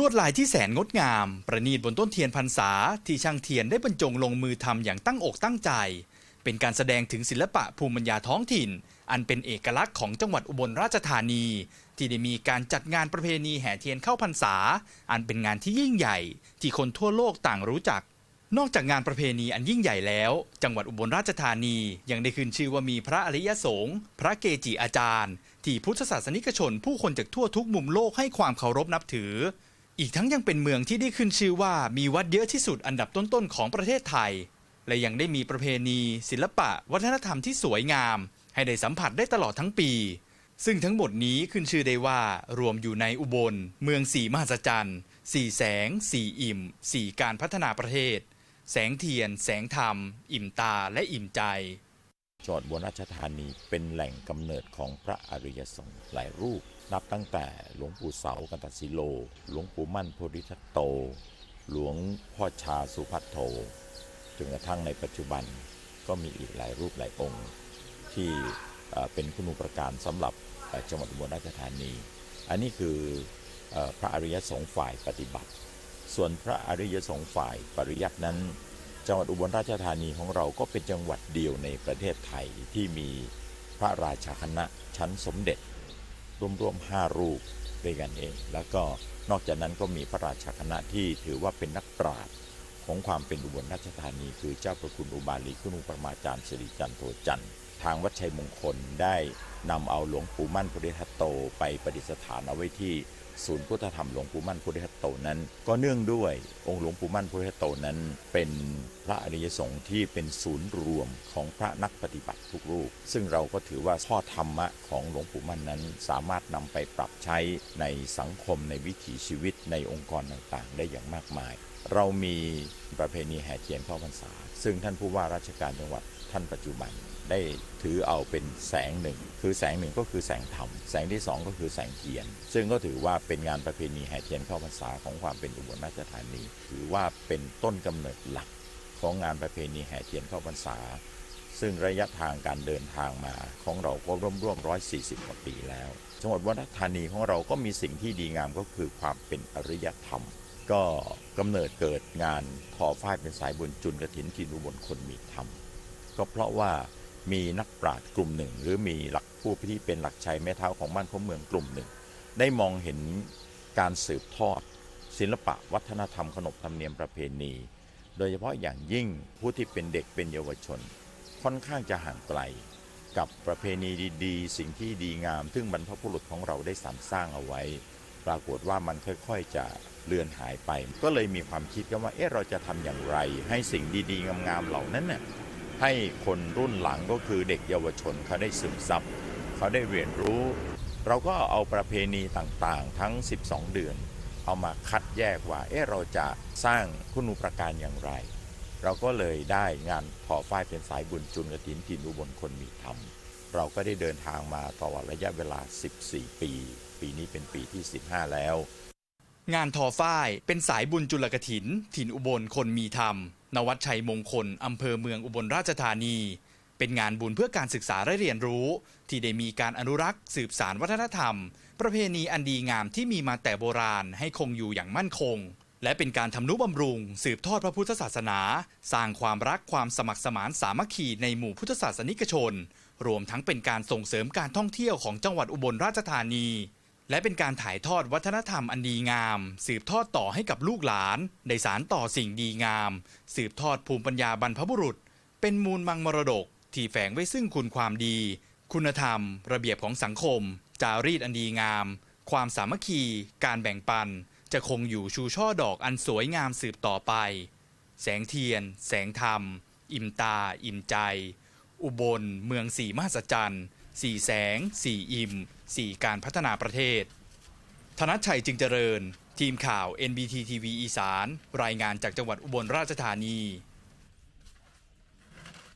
ลวดลายที่แสนงดงาม ประณีตบนต้นเทียนพรรษา ที่ช่างเทียนได้บรรจงลงมือทำอย่างตั้งอกตั้งใจ เป็นการแสดงถึงศิลปะภูมิปัญญาท้องถิ่น อันเป็นเอกลักษณ์ของจังหวัดอุบลราชธานี ที่ได้มีการจัดงานประเพณีแห่เทียนเข้าพรรษา อันเป็นงานที่ยิ่งใหญ่ ที่คนทั่วโลกต่างรู้จัก นอกจากงานประเพณีอันยิ่งใหญ่แล้ว จังหวัดอุบลราชธานียังได้ขึ้นชื่อว่ามีพระอริยสงฆ์พระเกจิอาจารย์ ที่พุทธศาสนิกชนผู้คนจากทั่วทุกมุมโลกให้ความเคารพนับถือ อีกทั้งยังเป็นเมืองที่ได้ขึ้นชื่อว่ามีวัดเยอะที่สุดอันดับต้นๆของประเทศไทย และยังได้มีประเพณี ศิลปะ วัฒนธรรมที่สวยงาม ให้ได้สัมผัสได้ตลอดทั้งปี ซึ่งทั้งหมดนี้ขึ้นชื่อได้ว่ารวมอยู่ในอุบล เมืองสีมหัศจรรย์สีแสง สีอิ่ม สีการพัฒนาประเทศ แสงเทียน แสงธรรม อิ่มตาและอิ่มใจจังหวัดบลราชธานีเป็นแหล่งกำเนิดของพระอริยสงฆ์หลายรูป นับตั้งแต่หลวงปู่เสากันตสิโล หลวงปู่มั่นโพธิทัตโต หลวงพ่อชาสุพัทโทจนกระทั่งในปัจจุบันก็มีอีกหลายรูปหลายองค์ ที่เป็นคุณูปการสำหรับจังหวัดอุบลราชธานี อันนี้คือเอ่อพระอริยสงฆ์ฝ่ายปฏิบัติ ส่วนพระอริยสงฆ์ฝ่ายปริยัตินั้น จังหวัดอุบลราชธานีของเราก็เป็นจังหวัดเดียวในประเทศไทยที่มีพระราชาคณะชั้นสมเด็จ รวมๆห้ารูปด้วยกันเอง แล้วก็นอกจากนั้นก็มีพระราชาคณะที่ถือว่าเป็นนักปราชญ์ของความเป็นอุบลราชธานี คือเจ้าประคุณอุบาลีคุณูปรมาจารย์สิริจันโทจันทร์ ทางวัดชัยมงคลได้นำเอาหลวงปู่มั่นพุทธิทัตโตไปประดิษฐานเอาไว้ที่ศูนย์พุทธธรรมหลวงปู่มั่นพุทธิทัตโตนั้น ก็เนื่องด้วยองค์หลวงปู่มั่นพุทธิทัตโตนั้น เป็นพระอริยสงฆ์ที่เป็นศูนย์รวมของพระนักปฏิบัติทุกรูป ซึ่งเราก็ถือว่าข้อธรรมะของหลวงปู่มั่นนั้น สามารถนำไปปรับใช้ในสังคมในวิถีชีวิตในองค์กรต่างๆ ได้อย่างมากมาย เรามีประเพณีแห่เทียนเข้าพรรษา ซึ่งท่านผู้ว่าราชการจังหวัดท่านปัจจุบันได้ถือเอาเป็นแสงหนึ่ง คือแสงหนึ่งก็คือแสงธรรม แสงที่สองก็คือแสงเทียน ซึ่งก็ถือว่าเป็นงานประเพณีแห่เทียนเข้าพรรษาของความเป็นอุบลราชธานี ถือว่าเป็นต้นกำเนิดหลักของงานประเพณีแห่เทียนเข้าพรรษา ซึ่งระยะทางการเดินทางมาของเราก็ร่วมร่วมร้อยสี่สิบกว่าปีแล้ว จังหวัดอุบลราชธานีของเราก็มีสิ่งที่ดีงามก็คือความเป็นอริยธรรม ก็กำเนิดเกิดงานทอฝ้ายเป็นสายบุญจุนกระถินทินอุบลคนมีธรรม ก็เพราะว่ามีนักปราชญ์กลุ่มหนึ่ง หรือมีหลักผู้ที่เป็นหลักชัยแม่เท้าของบ้านของเมืองกลุ่มหนึ่ง ได้มองเห็นการสืบทอด ศิลปะวัฒนธรรมขนบธรรมเนียมประเพณี โดยเฉพาะอย่างยิ่งผู้ที่เป็นเด็กเป็นเยาวชน ค่อนข้างจะห่างไกล กับประเพณีดีๆ สิ่งที่ดีงาม ซึ่งบรรพบุรุษของเราได้สรรสร้างเอาไว้ ปรากฏว่ามันค่อยๆจะเลือนหายไป ก็เลยมีความคิดกันว่าเอ๊ะเราจะทำอย่างไร ให้สิ่งดีๆ งามๆเหล่านั้นน่ะให้คนรุ่นหลังก็คือเด็กเยาวชนเขาได้ซึมซับเขาได้เรียนรู้ เราก็เอาประเพณีต่างๆ ทั้ง 12 เดือน เอามาคัดแยกว่าเอ๊ะเราจะสร้างคุณูปการอย่างไร เราก็เลยได้งานทอฝ้ายเป็นสายบุญจุนกระถินทินอุบลคนมีธรรมเราก็ได้เดินทางมาตลอดระยะเวลา 14 ปี ปีนี้เป็นปีที่ 15 แล้ว งานทอฝ้ายเป็นสายบุญจุลกถิน ถิ่นอุบลคนมีธรรม นวัดชัยมงคล อำเภอเมืองอุบลราชธานี เป็นงานบุญเพื่อการศึกษาและเรียนรู้ ที่ได้มีการอนุรักษ์ สืบสารวัฒนธรรม ประเพณีอันดีงามที่มีมาแต่โบราณให้คงอยู่อย่างมั่นคงและเป็นการทำนุบำรุง สืบทอดพระพุทธศาสนา สร้างความรักความสมัครสมานสามัคคีในหมู่พุทธศาสนิกชน รวมทั้งเป็นการส่งเสริมการท่องเที่ยวของจังหวัดอุบลราชธานี และเป็นการถ่ายทอดวัฒนธรรมอันดีงาม สืบทอดต่อให้กับลูกหลานได้สารต่อสิ่งดีงาม สืบทอดภูมิปัญญาบรรพบุรุษ เป็นมูลมังมรดก ที่แฝงไว้ซึ่งคุณความดี คุณธรรม ระเบียบของสังคม จารีตอันดีงาม ความสามัคคี การแบ่งปัน จะคงอยู่ชูช่อดอกอันสวยงามสืบต่อไป แสงเทียน แสงธรรม อิ่มตา อิ่มใจ อุบล เมืองสีมหัศจรรย์ สี่แสงสี่อิ่มสี่การพัฒนาประเทศ ธนชชัยจึงเจริญ ทีมข่าว NBT TV อีสาน รายงานจากจังหวัดอุบลราชธานี